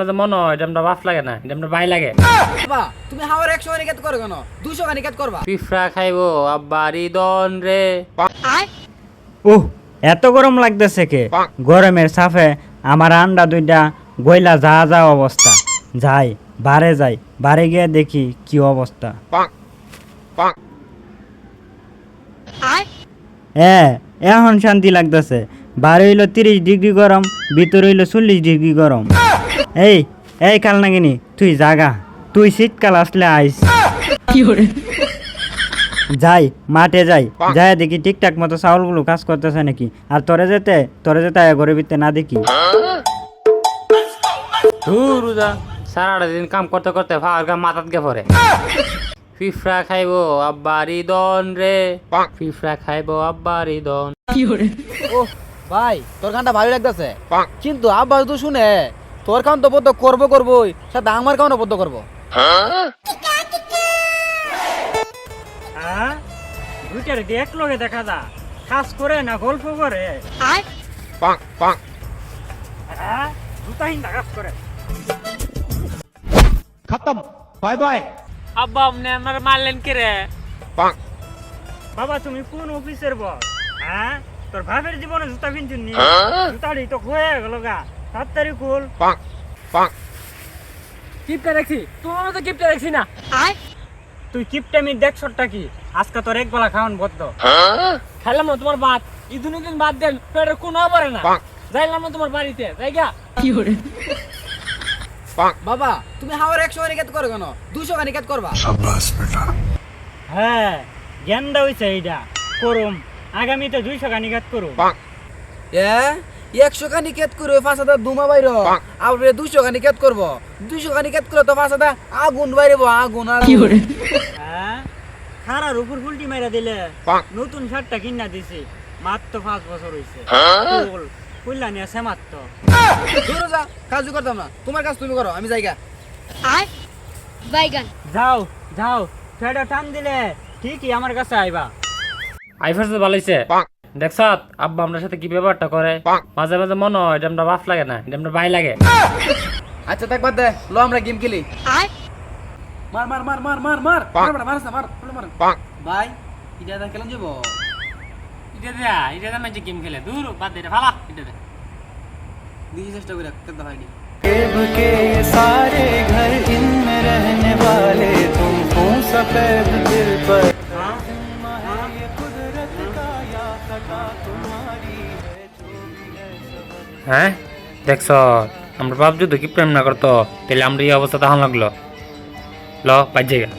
মাঝে মনে হয় এটা আমরা বাপ লাগে না এটা আমরা ভাই লাগে। বাবা তুমি হাওয়ার একশো নিকেত করো কেন? দুশো নিকেত করবা পিফরা খাইবো আব্বারি দন রে। উহ এত গরম লাগতেছে কে? গরমের সাফে আমার আন্ডা দুইটা গইলা যা যা অবস্থা। যাই বারে যাই বারে গিয়ে দেখি কি অবস্থা। এ এখন শান্তি লাগতেছে। বারে হইল তিরিশ ডিগ্রি গরম ভিতরে হইল চল্লিশ ডিগ্রি গরম। এই এই কাল নাগিনি তুই জাগা। তুই শীতকাল আসলে আইস। যাই মাঠে যাই। যাই দেখি ঠিকঠাক মতো চাউলগুলো কাজ করতেছে নাকি। আর তোরে যেতে তোরে যেতে আয়া ঘরে ভিতরে না দেখি। ধুরুদা সারাটা দিন কাম করতে করতে ফাওয়ার গাম মাথাত গে পড়ে। ফিফরা খাইবো আব্বারি দন রে। ফিফরা খাইবো আব্বারি দন ও ভাই তোর গানটা ভালো লাগতেছে। কিন্তু আব্বা তো শুনে তোর কান তো বদ্ধ করব করবোই সাথে আমার কাউন্ট বদ্ধ করব। হ্যাঁ? দুইটার দেখ লগে দেখা যা কাজ করে না গল্প করে। হ্যাঁ? দুটাহীন কাজ করে। আব্বা আপনি আমার মারলেন কে রে? বাবা তুমি কোন অফিসের বস হ্যাঁ? তোর ভাবের জীবনে জুতা কিনছিস জুতাড়ি তো হয়ে গেল গা। তাড়াতাড়ি খুল কিপটা দেখছি? তোমার মতো কিপটা দেখছি না। তুই কিপটামি দেখছটা কি? আজকে তোর এক বেলা খাওয়ান বদ্ধ। খাইলাম না তোমার ভাত। এই দুদিন দিন বাদ দেন পেটের কোনো পারে না। যাইলাম না তোমার বাড়িতে জায়গা বাবা তুমি হাওয়ার একশো নিকেত করো কেন? দুশো নিকেত করবা? হ্যাঁ জ্ঞানটা হয়েছে এইটা করুম। আগামীতে দুইশো গানিঘাত করুম। এ? একশো খানি কেত করে পাঁচ হাজার দুমা বাইর আর দুশো খানি কেত করব। দুশো খানি কেত করে তো পাঁচ হাজার আগুন বাইরেবো আগুন আগুন হ্যাঁ? খারার উপর ফুলটি মাইরা দিলে নতুন শার্টটা কিনা দিছি মাত্র পাঁচ বছর হয়েছে ফুললা নিয়ে মাত্র। দূরে যা কাজু করতাম না। তোমার কাজ তুমি করো আমি যাইগা বাইগান। যাও যাও ফেডা টান দিলে ঠিকই আমার কাছে আইবা। আইফার তো ভালো হইছে দেখছত আব্বা আমার সাথে কি ব্যবহারটা করে মাঝে মাঝে মনে হয় এটা আমরা বাপ লাগে না এটা আমরা ভাই লাগে আচ্ছা দেখ বাদ দে লো আমরা গেম খেলি মার মার মার মার মার মার মার মার মার মার মার মার ভাই ইটা দা খেলেন যাবো এটা দেয়া এটা দেয়া মানে গেম খেলে দূর বাদ দে এটা ফালা এটা দে দিদি চেষ্টা করে কেতে হয়নি देव के ये सारे घर इनमें रहने वाले तुमको सफेद হ্যাঁ? দেখছ, আমরা বাপ যদি কি প্রেম না করতো তাহলে আমরা এই অবস্থা তখন লাগল। ল, বাজ জায়গা